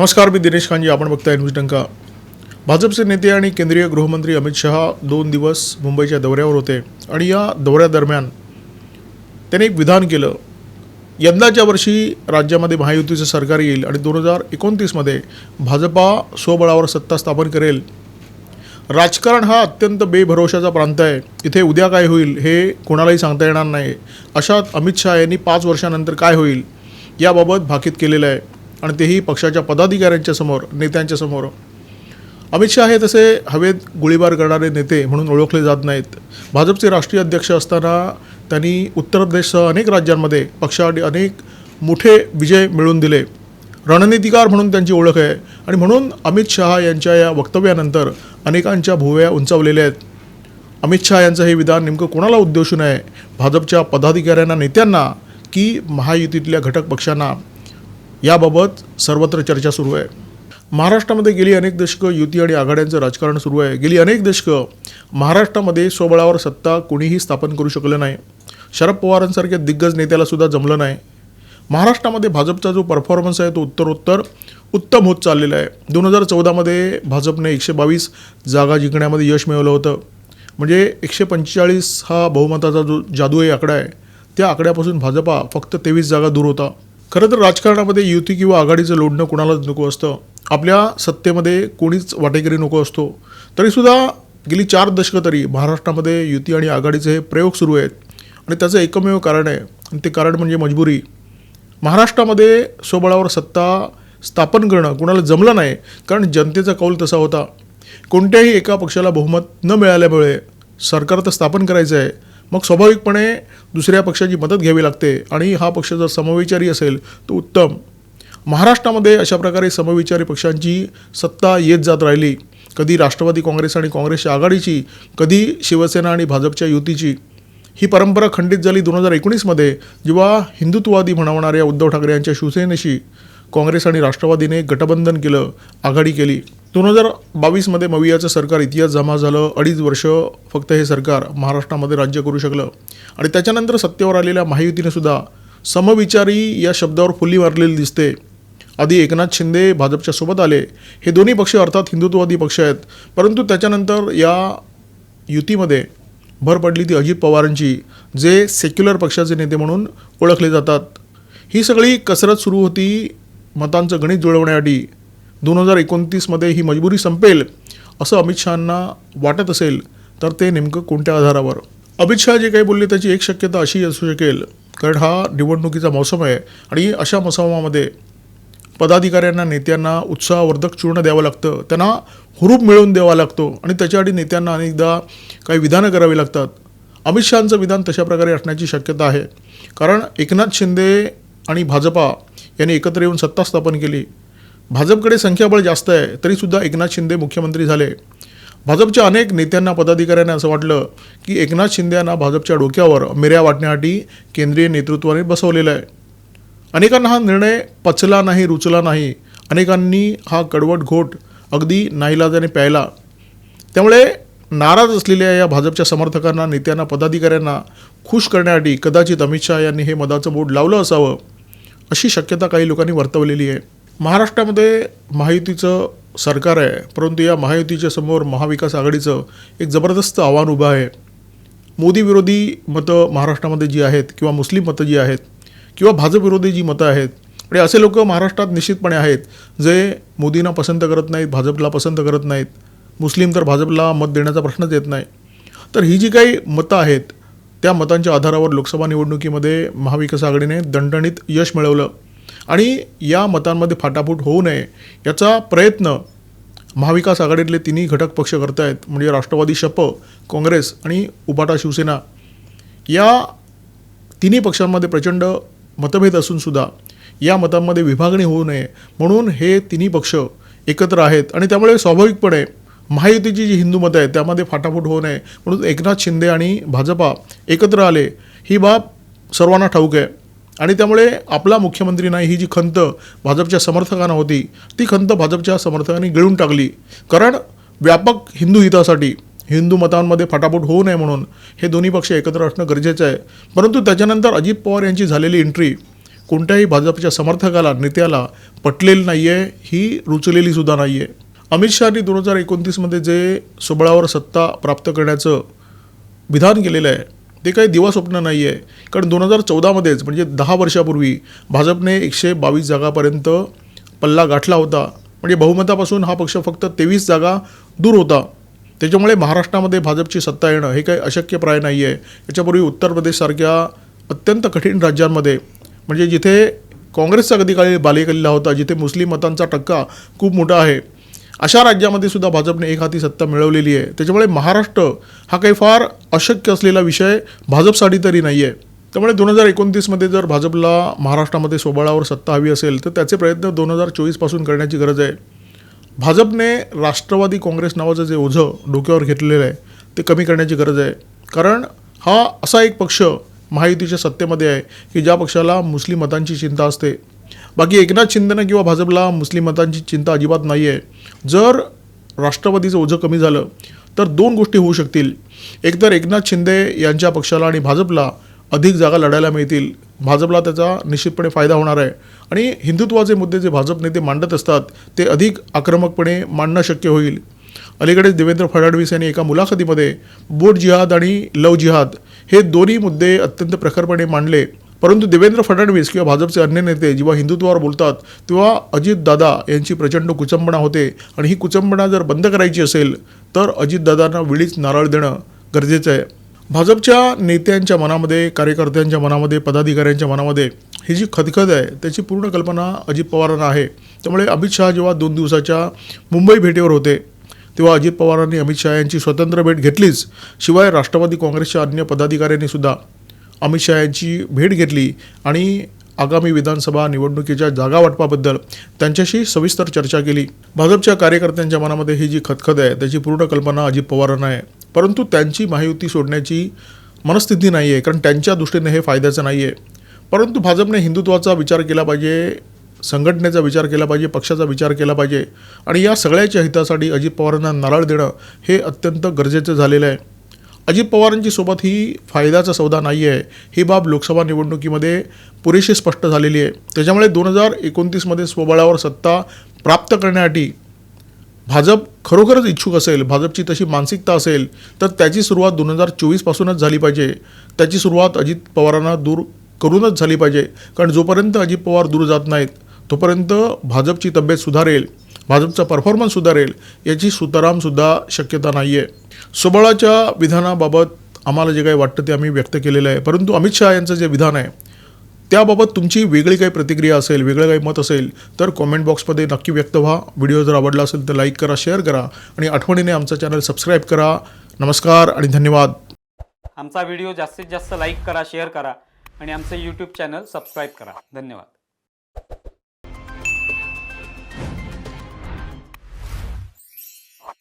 नमस्कार मी दिनेश खानजी आपण बघताय न्यूज डंका. भाजपचे नेते आणि केंद्रीय गृहमंत्री अमित शहा दोन दिवस मुंबईच्या दौऱ्यावर होते आणि या दौऱ्यादरम्यान त्याने एक विधान केलं. यंदाच्या वर्षी राज्यामध्ये महायुतीचं सरकार येईल आणि दोन हजार एकोणतीसमध्ये भाजपा स्वबळावर सत्ता स्थापन करेल. राजकारण हा अत्यंत बेभरोशाचा प्रांत आहे. इथे उद्या काय होईल हे कोणालाही सांगता येणार नाही. अशात अमित शहा यांनी पाच वर्षानंतर काय होईल याबाबत भाकीत केलेलं आहे. आणि तेही पक्षाच्या पदाधिकाऱ्यांच्या समोर नेत्यांच्या समोर. अमित शहा हे तसे हवेत गोळीबार करणारे नेते म्हणून ओळखले जात नाहीत. भाजपचे राष्ट्रीय अध्यक्ष असताना त्यांनी उत्तर प्रदेशसह अनेक राज्यांमध्ये पक्षासाठी अनेक मोठे विजय मिळवून दिले. रणनीतिकार म्हणून त्यांची ओळख आहे आणि म्हणून अमित शहा यांच्या या वक्तव्यानंतर अनेकांच्या भुवया उंचावलेल्या आहेत. अमित शहा यांचं हे विधान नेमकं कोणाला उद्देशून आहे? भाजपच्या पदाधिकाऱ्यांना नेत्यांना की महायुतीतल्या घटक पक्षांना? याबाबत सर्वत्र चर्चा सुरू आहे. महाराष्ट्रामध्ये गेली अनेक दशकं युती आणि आघाड्यांचं राजकारण सुरू आहे. गेली अनेक दशकं महाराष्ट्रामध्ये स्वबळावर सत्ता कोणीही स्थापन करू शकलं नाही. शरद पवारांसारख्या दिग्गज नेत्याला सुद्धा जमलं नाही. महाराष्ट्रामध्ये भाजपचा जो परफॉर्मन्स आहे तो उत्तरोत्तर उत्तम होत चाललेला आहे. दोन हजार चौदामध्ये भाजपने एकशे बावीस जागा जिंकण्यामध्ये यश मिळवलं होतं. म्हणजे एकशे पंचेचाळीस हा बहुमताचा जो जादुई आकडा आहे त्या आकड्यापासून भाजपा फक्त तेवीस जागा दूर होता. खरं तर राजकारणामध्ये युती किंवा आघाडीचं लोढणं कोणालाच नको असतं. आपल्या सत्तेमध्ये कोणीच वाटेकरी नको असतो. तरीसुद्धा गेली चार दशकं तरी महाराष्ट्रामध्ये युती आणि आघाडीचे हे प्रयोग सुरू आहेत. आणि त्याचं एकमेव कारण आहे. आणि ते कारण म्हणजे मजबुरी. महाराष्ट्रामध्ये स्वबळावर सत्ता स्थापन करणं कोणाला जमलं नाही. कारण जनतेचा कौल तसा होता. कोणत्याही एका पक्षाला बहुमत न मिळाल्यामुळे सरकार तर स्थापन करायचं आहे. मग स्वाभाविकपणे दुसऱ्या पक्षाची मदत घ्यावी लागते. आणि हा पक्ष जर समविचारी असेल तर उत्तम. महाराष्ट्रामध्ये अशा प्रकारे समविचारी पक्षांची सत्ता येत जात राहिली. कधी राष्ट्रवादी काँग्रेस आणि काँग्रेसच्या आघाडीची कधी शिवसेना आणि भाजपच्या युतीची. ही परंपरा खंडित झाली दोन हजार एकोणीसमध्ये जेव्हा हिंदुत्ववादी म्हणवणाऱ्या उद्धव ठाकरे यांच्या शिवसेनेशी काँग्रेस आणि राष्ट्रवादीने गटबंधन केलं आघाडी केली. दोन हजार बावीसमध्ये मवियाचं सरकार इतिहास जमा झालं. अडीच वर्ष फक्त हे सरकार महाराष्ट्रामध्ये राज्य करू शकलं. आणि त्याच्यानंतर सत्तेवर आलेल्या महायुतीने सुद्धा समविचारी या शब्दावर फुल्ली मारलेली दिसते. आधी एकनाथ शिंदे भाजपच्या सोबत आले. हे दोन्ही पक्ष अर्थात हिंदुत्ववादी पक्ष आहेत. परंतु त्याच्यानंतर या युतीमध्ये भर पडली ती अजित पवारांची जे सेक्युलर पक्षाचे नेते म्हणून ओळखले जातात. ही सगळी कसरत सुरू होती मतांचं गणित जुळवण्यासाठी. दोन हजार एकोणतीसमध्ये ही मजबुरी संपेल असं अमित शहांना वाटत असेल तर ते नेमकं कोणत्या आधारावर? अमित शहा जे काही बोलले त्याची एक शक्यता अशी असू शकेल कारण हा निवडणुकीचा मौसम आहे आणि अशा मौसमामध्ये पदाधिकाऱ्यांना नेत्यांना उत्साहवर्धक चूर्ण द्यावं लागतं त्यांना हुरूप मिळवून द्यावा लागतो आणि त्याच्यासाठी नेत्यांना अनेकदा काही विधानं करावी लागतात. अमित शहांचं विधान तशा प्रकारे असण्याची शक्यता आहे कारण एकनाथ शिंदे आणि भाजपा यांनी एकत्र येऊन सत्ता स्थापन केली. भाजपकडे संख्याबळ जास्त आहे तरीसुद्धा एकनाथ शिंदे मुख्यमंत्री झाले. भाजपच्या अनेक नेत्यांना पदाधिकाऱ्यांना असं वाटलं की एकनाथ शिंदे यांना भाजपच्या डोक्यावर मिऱ्या वाटण्यासाठी केंद्रीय नेतृत्वाने बसवलेलं आहे. अनेकांना हा निर्णय पचला नाही रुचला नाही. अनेकांनी हा कडवट घोट अगदी नाईलाजाने प्यायला. त्यामुळे नाराज असलेल्या या भाजपच्या समर्थकांना नेत्यांना पदाधिकाऱ्यांना खुश करण्यासाठी कदाचित अमित शहा यांनी हे मदाचं बोट लावलं असावं अशी शक्यता काही लोकांनी वर्तवलेली आहे. महाराष्ट्रामध्ये महायुतीचं सरकार आहे परंतु या महायुतीच्या समोर महाविकास आघाडीचं एक जबरदस्त आव्हान उभं आहे. मोदी विरोधी मतं महाराष्ट्रामध्ये जी आहेत किंवा मुस्लिम मतं जी आहेत किंवा भाजपविरोधी जी मतं आहेत आणि असे लोक महाराष्ट्रात निश्चितपणे आहेत जे मोदींना पसंत करत नाहीत भाजपला पसंत करत नाहीत. मुस्लिम तर भाजपला मत देण्याचा प्रश्नच येत नाही. तर ही जी काही मतं आहेत त्या मतांच्या आधारावर लोकसभा निवडणुकीमध्ये महाविकास आघाडीने दणदणीत यश मिळवलं. आणि या मतांमध्ये फाटाफूट होऊ नये याचा प्रयत्न महाविकास आघाडीतले तिन्ही घटक पक्ष करत आहेत म्हणजे राष्ट्रवादी शप काँग्रेस आणि उपाटा शिवसेना या तिन्ही पक्षांमध्ये प्रचंड मतभेद असूनसुद्धा या मतांमध्ये विभागणी होऊ नये. म्हणून हे तिन्ही पक्ष एकत्र आहेत आणि त्यामुळे स्वाभाविकपणे महायुतीची जी हिंदू मतं आहेत त्यामध्ये फाटाफूट होऊ नये. म्हणून एकनाथ शिंदे आणि भाजपा एकत्र आले ही बाब सर्वांना ठाऊक आहे. आणि त्यामुळे आपला मुख्यमंत्री नाही ही जी खंत भाजपच्या समर्थकांना होती ती खंत भाजपच्या समर्थकांनी गिळून टाकली. कारण व्यापक हिंदू हितासाठी हिंदू मतांमध्ये फाटाफूट होऊ नये म्हणून हे दोन्ही पक्ष एकत्र असणं गरजेचं आहे. परंतु त्याच्यानंतर अजित पवार यांची झालेली एंट्री कोणत्याही भाजपच्या समर्थकाला नेत्याला पटलेली नाही आहे ही रुचलेली सुद्धा नाही आहे अमित शहानी दोन हजार एकोणतीसमध्ये जे सोबळावर सत्ता प्राप्त करण्याचं विधान केलेलं आहे ते काही दिवास्वप्न नाही आहे कारण दोन हजार चौदामध्येच म्हणजे दहा वर्षापूर्वी भाजपने एकशे बावीस जागापर्यंत पल्ला गाठला होता. म्हणजे बहुमतापासून हा पक्ष फक्त तेवीस जागा दूर होता. त्याच्यामुळे महाराष्ट्रामध्ये भाजपची सत्ता येणं हे काही अशक्यप्राय नाही आहे याच्यापूर्वी उत्तर प्रदेशसारख्या अत्यंत कठीण राज्यांमध्ये म्हणजे जिथे काँग्रेसचा कधी काळी बालेकिल्ला होता जिथे मुस्लिम मतांचा टक्का खूप मोठा आहे अशा राज्यामध्ये सुद्धा भाजपने एक हाती सत्ता मिळवलेली आहे. त्याच्यामुळे महाराष्ट्र हा काही फार अशक्य असलेला विषय भाजपसाठी तरी नाही आहे त्यामुळे दोन हजार एकोणतीसमध्ये जर भाजपला महाराष्ट्रामध्ये सोबळावर सत्ता हवी असेल तर त्याचे प्रयत्न दोन हजार चोवीसपासून करण्याची गरज आहे. भाजपने राष्ट्रवादी काँग्रेस नावाचं जे ओझं डोक्यावर घेतलेलं आहे ते कमी करण्याची गरज आहे. कारण हा असा एक पक्ष महायुतीच्या सत्तेमध्ये आहे की ज्या पक्षाला मुस्लिम मतांची चिंता असते. बाकी एकनाथ शिंदेनं किंवा भाजपला मुस्लिम मतांची चिंता अजिबात नाही आहे जर राष्ट्रवादीचं ओझं कमी झालं तर दोन गोष्टी होऊ शकतील. एकतर एकनाथ शिंदे यांच्या पक्षाला आणि भाजपला अधिक जागा लढायला मिळतील. भाजपला त्याचा निश्चितपणे फायदा होणार आहे. आणि हिंदुत्वाचे मुद्दे जे भाजप नेते मांडत असतात ते अधिक आक्रमकपणे मांडणं शक्य होईल. अलीकडेच देवेंद्र फडणवीस यांनी एका मुलाखतीमध्ये बोट जिहाद आणि लव जिहाद हे दोन्ही मुद्दे अत्यंत प्रखरपणे मांडले. परंतु देवेंद्र फडणवीस किंवा भाजपचे अन्य नेते जेव्हा हिंदुत्वावर बोलतात तेव्हा अजितदादा यांची प्रचंड कुचंबणा होते. आणि ही कुचंबणा जर बंद करायची असेल तर अजितदादांना वेळीच नारळ देणं गरजेचं आहे. भाजपच्या नेत्यांच्या मनामध्ये कार्यकर्त्यांच्या मनामध्ये पदाधिकाऱ्यांच्या मनामध्ये ही जी खदखद आहे त्याची पूर्ण कल्पना अजित पवारांना आहे. त्यामुळे अमित शहा जेव्हा दोन दिवसाच्या मुंबई भेटीवर होते तेव्हा अजित पवारांनी अमित शहा यांची स्वतंत्र भेट घेतलीच. शिवाय राष्ट्रवादी काँग्रेसच्या अन्य पदाधिकाऱ्यांनी सुद्धा अमित शहा यांची भेट घेतली आणि आगामी विधानसभा निवडणुकीच्या जागा वाटपाबद्दल त्यांच्याशी सविस्तर चर्चा केली. भाजपच्या कार्यकर्त्यांच्या मनामध्ये ही जी खतखत आहे त्याची पूर्ण कल्पना अजित पवारांना आहे. परंतु त्यांची महायुती सोडण्याची मनस्थिती नाही आहे कारण त्यांच्या दृष्टीने हे फायद्याचं नाही आहे परंतु भाजपने हिंदुत्वाचा विचार केला पाहिजे संघटनेचा विचार केला पाहिजे पक्षाचा विचार केला पाहिजे. आणि या सगळ्याच्या हितासाठी अजित पवारांना नारळ देणं हे अत्यंत गरजेचं झालेलं आहे. अजित पवारांची सोबत ही फायद्याचा सौदा नाही आहे. ही बाब लोकसभा निवडणुकीमध्ये पुरेशी स्पष्ट झालेली आहे. त्याच्यामुळे दोन हजार एकोणतीसमध्ये स्वबळावर सत्ता प्राप्त करण्यासाठी भाजप खरोखरच इच्छुक असेल भाजपची तशी मानसिकता असेल तर त्याची सुरुवात दोन हजार चोवीसपासूनच झाली पाहिजे. त्याची सुरुवात अजित पवारांना दूर करूनच झाली पाहिजे. कारण जोपर्यंत अजित पवार दूर जात नाहीत तोपर्यंत भाजपची तब्येत सुधारेल. भाजपचा परफॉर्मन्स सुधारेल याची सुतारामसुद्धा शक्यता नाही आहे सुबळाच्या विधानाबाबत आम्हाला जे काही वाटतं ते आम्ही व्यक्त केलेलं आहे. परंतु अमित शहा यांचं जे विधान आहे त्याबाबत तुमची वेगळी काही प्रतिक्रिया असेल वेगळं काही मत असेल तर कॉमेंट बॉक्समध्ये नक्की व्यक्त व्हा. व्हिडिओ जर आवडला असेल तर लाईक करा शेअर करा आणि आठवणीने आमचा चॅनल सबस्क्राईब करा. नमस्कार आणि धन्यवाद. आमचा व्हिडिओ जास्तीत जास्त लाईक करा शेअर करा आणि आमचं यूट्यूब चॅनल सबस्क्राईब करा. धन्यवाद.